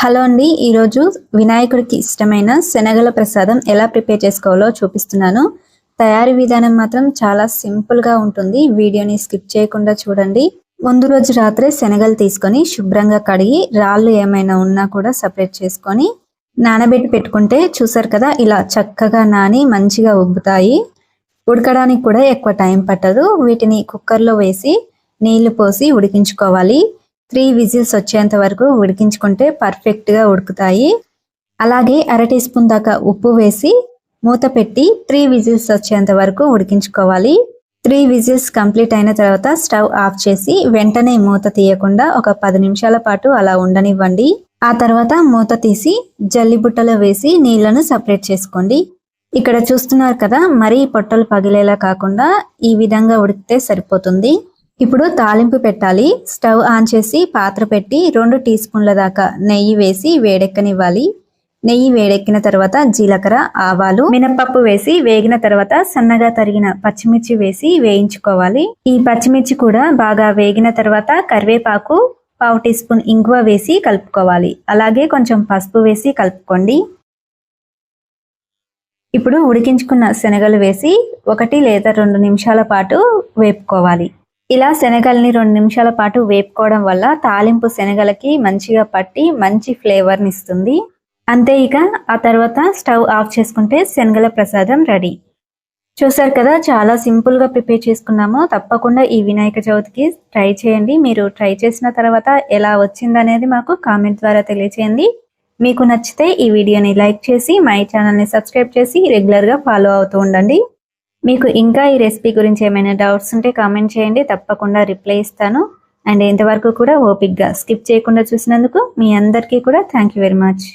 Hello అండి ఈరోజు వినాయకుడికి ఇష్టమైన శనగల ప్రసాదం ఎలా ప్రిపేర్ చేసుకోవాలో చూపిస్తున్నాను. తయారీ విధానం మాత్రం చాలా సింపుల్గా ఉంటుంది వీడియోని స్కిప్ చేయకుండా చూడండి. ముందు రోజు రాత్రే శనగలు తీసుకొని శుభ్రంగా కడిగి రాళ్ళు ఏమైనా ఉన్నా కూడా సపరేట్ చేసుకొని నానబెట్టి పెట్టుకుంటే చూసారు కదా ఇలా చక్కగా నాని మంచిగా ఉబ్బుతాయి. ఉడకడానికి కూడా ఎక్కువ టైం పట్టదు వీటిని కుక్కర్లో వేసి నీళ్ళు పోసి ఉడికించుకోవాలి. త్రీ విజిల్స్ వచ్చేంత వరకు ఉడికించుకుంటే పర్ఫెక్ట్గా ఉడుకుతాయి. అలాగే అర టీ స్పూన్ దాకా ఉప్పు వేసి మూత పెట్టి త్రీ విజిల్స్ వచ్చేంత వరకు ఉడికించుకోవాలి. త్రీ విజిల్స్ కంప్లీట్ అయిన తర్వాత స్టవ్ ఆఫ్ చేసి వెంటనే మూత తీయకుండా ఒక పది నిమిషాల పాటు అలా ఉండనివ్వండి. ఆ తర్వాత మూత తీసి జల్లిబుట్టలో వేసి నీళ్ళను సపరేట్ చేసుకోండి. ఇక్కడ చూస్తున్నారు కదా మరీ పొట్టలు పగిలేలా కాకుండా ఈ విధంగా ఉడికితే సరిపోతుంది. ఇప్పుడు తాలింపు పెట్టాలి. స్టవ్ ఆన్ చేసి పాత్ర పెట్టి రెండు టీ స్పూన్ల దాకా నెయ్యి వేసి వేడెక్కనివ్వాలి. నెయ్యి వేడెక్కిన తర్వాత జీలకర్ర ఆవాలు మినపప్పు వేసి వేగిన తర్వాత సన్నగా తరిగిన పచ్చిమిర్చి వేసి వేయించుకోవాలి. ఈ పచ్చిమిర్చి కూడా బాగా వేగిన తర్వాత కరివేపాకు పావు టీ స్పూన్ ఇంగువ వేసి కలుపుకోవాలి. అలాగే కొంచెం పసుపు వేసి కలుపుకోండి. ఇప్పుడు ఉడికించుకున్న శనగలు వేసి ఒకటి లేదా రెండు నిమిషాల పాటు వేపుకోవాలి. ఇలా శనగల్ని రెండు నిమిషాల పాటు వేపుకోవడం వల్ల తాలింపు శనగలకి మంచిగా పట్టి మంచి ఫ్లేవర్ని ఇస్తుంది. అంతే ఇక ఆ తర్వాత స్టవ్ ఆఫ్ చేసుకుంటే శనగల ప్రసాదం రెడీ. చూసారు కదా చాలా సింపుల్గా ప్రిపేర్ చేసుకున్నాము. తప్పకుండా ఈ వినాయక చవితికి ట్రై చేయండి. మీరు ట్రై చేసిన తర్వాత ఎలా వచ్చిందనేది మాకు కామెంట్ ద్వారా తెలియచేయండి. మీకు నచ్చితే ఈ వీడియోని లైక్ చేసి మై ఛానల్ని సబ్స్క్రైబ్ చేసి రెగ్యులర్గా ఫాలో అవుతూ ఉండండి. మీకు ఇంకా ఈ రెసిపీ గురించి ఏమైనా డౌట్స్ ఉంటే కామెంట్ చేయండి తప్పకుండా రిప్లై ఇస్తాను. అండ్ ఇంతవరకు కూడా ఓపిక్గా స్కిప్ చేయకుండా చూసినందుకు మీ అందరికీ కూడా థ్యాంక్ యూ వెరీ మచ్.